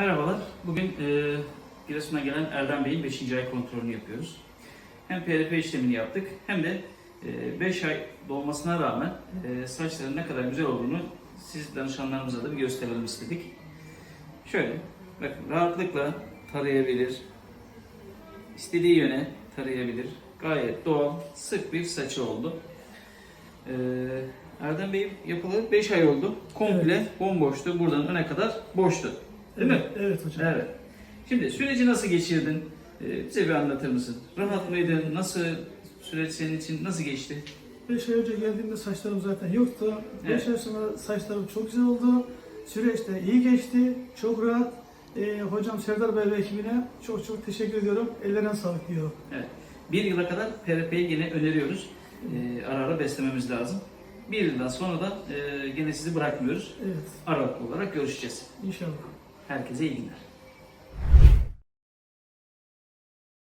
Merhabalar. Bugün e, Giresun'a gelen Erdem Bey'in 5. ay kontrolünü yapıyoruz. Hem PRP işlemini yaptık hem de 5 ay dolmasına rağmen e, saçların ne kadar güzel olduğunu siz danışanlarımıza da bir gösterelim istedik. Şöyle, bakın rahatlıkla tarayabilir, istediği yöne tarayabilir. Gayet doğal, sık bir saçı oldu. E, Erdem Bey yapılı 5 ay oldu. Komple bomboştu. Buradan öne kadar boştu. Değil mi? Evet, hocam. Evet. Şimdi süreci nasıl geçirdin? Ee, bize bir anlatır mısın? Rahat mıydın? Nasıl süreç senin için nasıl geçti? 5 ay önce geldiğimde saçlarım zaten yoktu. 5 Evet. ay sonra saçlarım çok güzel oldu. Süreçte iyi geçti. Çok rahat. Ee, hocam Serdar Bey ve ekibine çok çok teşekkür ediyorum. Ellerine sağlık diyorum. Evet. Bir yıla kadar PRP'yi yine öneriyoruz. Ee, ara ara beslememiz lazım. Bir yıldan sonra da e, gene sizi bırakmıyoruz. Evet. Aralıklı olarak görüşeceğiz. İnşallah. Herkese iyi günler.